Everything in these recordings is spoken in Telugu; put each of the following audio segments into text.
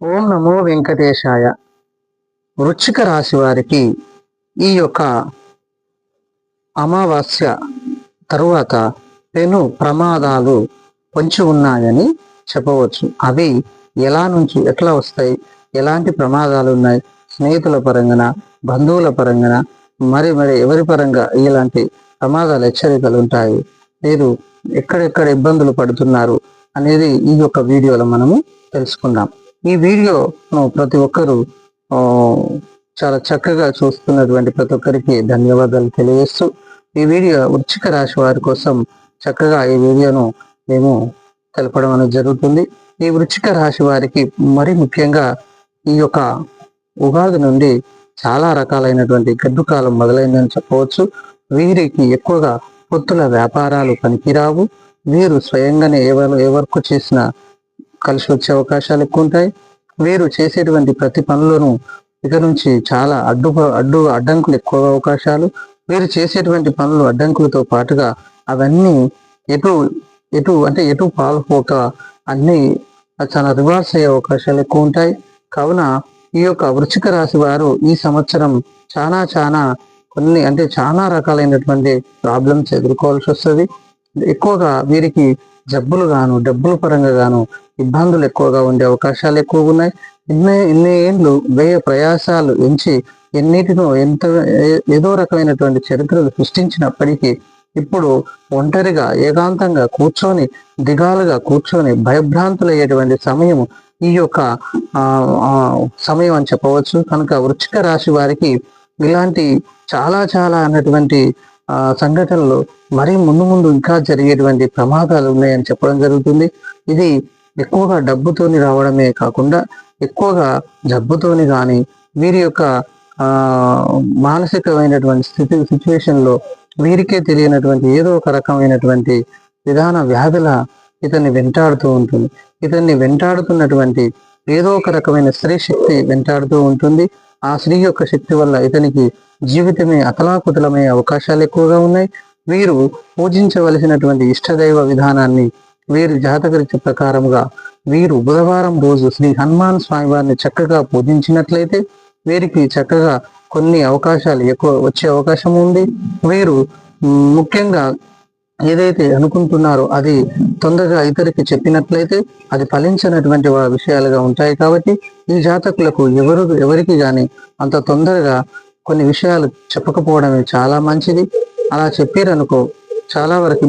ఓం నమో వెంకటేశాయ. వృచ్చిక రాశి వారికి ఈ యొక్క అమావాస్య తరువాత పెను ప్రమాదాలు పొంచి ఉన్నాయని చెప్పవచ్చు. అవి ఎలా నుంచి ఎట్లా వస్తాయి? ఎలాంటి ప్రమాదాలు ఉన్నాయి? స్నేహితుల పరంగాన బంధువుల పరంగాన మరి మరి ఎవరి పరంగా ఇలాంటి ప్రమాదాలు హెచ్చరికలు ఉంటాయి? మీరు ఎక్కడెక్కడ ఇబ్బందులు పడుతున్నారు అనేది ఈ యొక్క వీడియోలో మనము తెలుసుకుందాం. ఈ వీడియోను ప్రతి ఒక్కరూ చాలా చక్కగా చూస్తున్నటువంటి ప్రతి ఒక్కరికి ధన్యవాదాలు తెలియజేస్తూ ఈ వీడియో వృచ్చిక రాశి వారి కోసం చక్కగా ఈ వీడియోను మేము తెలపడం అనేది జరుగుతుంది. ఈ వృచ్చిక రాశి వారికి మరి ముఖ్యంగా ఈ యొక్క ఉగాది నుండి చాలా రకాలైనటువంటి గడ్డు కాలం మొదలైందని చెప్పవచ్చు. వీరికి ఎక్కువగా పొత్తుల వ్యాపారాలు పనికిరావు. వీరు స్వయంగానే ఎవరు ఏ వర్క్ చేసినా కలిసి వచ్చే అవకాశాలు ఎక్కువ ఉంటాయి వీరు చేసేటువంటి ప్రతి పనులను ఇక నుంచి చాలా అడ్డు అడ్డు అడ్డంకులు ఎక్కువ అవకాశాలు. వీరు చేసేటువంటి పనులు అడ్డంకులతో పాటుగా అవన్నీ ఎటు ఎటు అంటే ఎటు పాల్పోక అన్ని చాలా రివర్స్ అయ్యే అవకాశాలు ఎక్కువ ఉంటాయి కావున ఈ యొక్క వృశ్చిక రాశి వారు ఈ సంవత్సరం చాలా చాలా కొన్ని అంటే చాలా రకాలైనటువంటి ప్రాబ్లమ్స్ ఎదుర్కోవాల్సి వస్తుంది ఎక్కువగా వీరికి జబ్బులు గాను డబ్బుల పరంగా గాను ఇబ్బందులు ఎక్కువగా ఉండే అవకాశాలు ఎక్కువగా ఉన్నాయి. ఇన్ని ఇన్ని ఏళ్ళు వ్యయ ప్రయాసాలు ఎంచి ఎన్నిటినో ఎంత ఏదో రకమైనటువంటి చరిత్రలు సృష్టించినప్పటికీ ఇప్పుడు ఒంటరిగా ఏకాంతంగా కూర్చొని దిగాలుగా కూర్చొని భయభ్రాంతులయ్యేటువంటి సమయం ఈ యొక్క సమయం అని చెప్పవచ్చు. కనుక వృచ్చిక రాశి వారికి ఇలాంటి చాలా చాలా అన్నటువంటి సంఘటనలు మరి ముందు ముందు ఇంకా జరిగేటువంటి ప్రమాదాలు ఉన్నాయని చెప్పడం జరుగుతుంది. ఇది ఎక్కువగా డబ్బుతోని రావడమే కాకుండా ఎక్కువగా జబ్బుతోని కానీ వీరి యొక్క మానసికమైనటువంటి స్థితి సిచ్యువేషన్లో వీరికే తెలియనటువంటి ఏదో ఒక రకమైనటువంటి విధాన వ్యాధుల ఇతన్ని వెంటాడుతూ ఉంటుంది. ఇతన్ని వెంటాడుతున్నటువంటి ఏదో ఒక రకమైన స్త్రీ శక్తి వెంటాడుతూ ఉంటుంది. ఆ స్త్రీ యొక్క శక్తి వల్ల ఇతనికి జీవితమే అతలాకుతలమయ్యే అవకాశాలు ఎక్కువగా ఉన్నాయి. వీరు పూజించవలసినటువంటి ఇష్టదైవ విధానాన్ని వీరి జాతకరీత్య ప్రకారముగా వీరు బుధవారం రోజు శ్రీ హనుమాన్ స్వామి వారిని చక్కగా పూజించినట్లయితే వీరికి చక్కగా కొన్ని అవకాశాలు ఎక్కువ వచ్చే అవకాశం ఉంది. వీరు ముఖ్యంగా ఏదైతే అనుకుంటున్నారో అది తొందరగా ఇతరికి చెప్పినట్లయితే అది ఫలించినటువంటి విషయాలుగా ఉంటాయి కాబట్టి ఈ జాతకులకు ఎవరు ఎవరికి గాని అంత తొందరగా కొన్ని విషయాలు చెప్పకపోవడమే చాలా మంచిది. అలా చెప్పారనుకో చాలా వరకు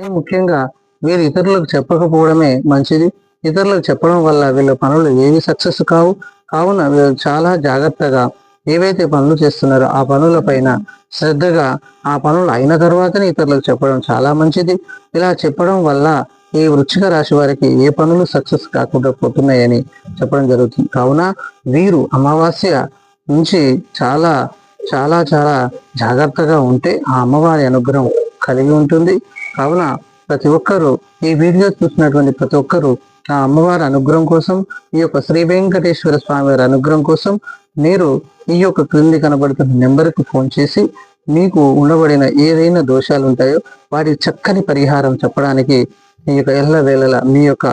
ముఖ్యంగా వీరు ఇతరులకు చెప్పకపోవడమే మంచిది. ఇతరులకు చెప్పడం వల్ల వీళ్ళ పనులు ఏవి సక్సెస్ కావు? కావున వీళ్ళు చాలా జాగ్రత్తగా ఏవైతే పనులు చేస్తున్నారో ఆ పనులపైన శ్రద్ధగా ఆ పనులు అయిన తర్వాతనే ఇతరులకు చెప్పడం చాలా మంచిది. ఇలా చెప్పడం వల్ల ఈ వృచ్చిక రాశి వారికి ఏ పనులు సక్సెస్ కాకుండా పోతున్నాయని చెప్పడం జరుగుతుంది. కావున వీరు అమావాస్య నుంచి చాలా చాలా చాలా జాగ్రత్తగా ఉంటే ఆ అమ్మవారి అనుగ్రహం కలిగి ఉంటుంది. కావున ప్రతి ఒక్కరూ ఈ వీడియో చూసినటువంటి ప్రతి ఒక్కరూ ఆ అమ్మవారి అనుగ్రహం కోసం ఈ యొక్క శ్రీ వెంకటేశ్వర స్వామి వారి అనుగ్రహం కోసం మీరు ఈ యొక్క క్రింది కనబడుతున్న నెంబర్కి ఫోన్ చేసి మీకు ఉండబడిన ఏదైనా దోషాలు ఉంటాయో వాటి చక్కని పరిహారం చెప్పడానికి మీ యొక్క ఎల్ల వేళలా మీ యొక్క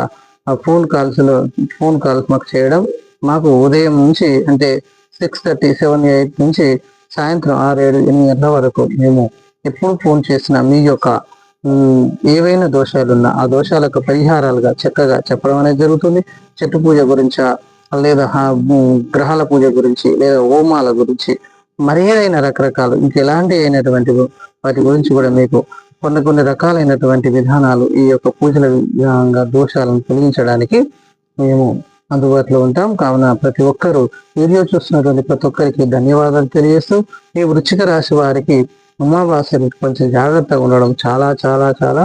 ఫోన్ కాల్స్లో ఫోన్ కాల్స్ మాకు చేయడం మాకు ఉదయం నుంచి అంటే సిక్స్ థర్టీ సెవెన్ ఎయిట్ నుంచి సాయంత్రం ఆరు ఏడు ఎనిమిది గంటల వరకు మేము ఎప్పుడు ఫోన్ చేసిన మీ యొక్క ఏవైనా దోషాలున్నా ఆ దోషాలకు పరిహారాలుగా చక్కగా చెప్పడం అనేది జరుగుతుంది. చెట్టు పూజ గురించా లేదా గ్రహాల పూజ గురించి లేదా హోమాల గురించి మరేదైనా రకరకాలు ఇంకెలాంటి అయినటువంటి వాటి గురించి కూడా మీకు కొన్ని కొన్ని రకాలైనటువంటి విధానాలు ఈ యొక్క పూజల విధంగా దోషాలను తొలగించడానికి మేము అందుబాటులో ఉంటాం. కావున ప్రతి ఒక్కరూ వీడియో చూస్తున్నటువంటి ప్రతి ఒక్కరికి ధన్యవాదాలు తెలియజేస్తూ ఈ వృచ్చిక రాశి వారికి అమావాస్య కొంచెం జాగ్రత్తగా ఉండడం చాలా చాలా చాలా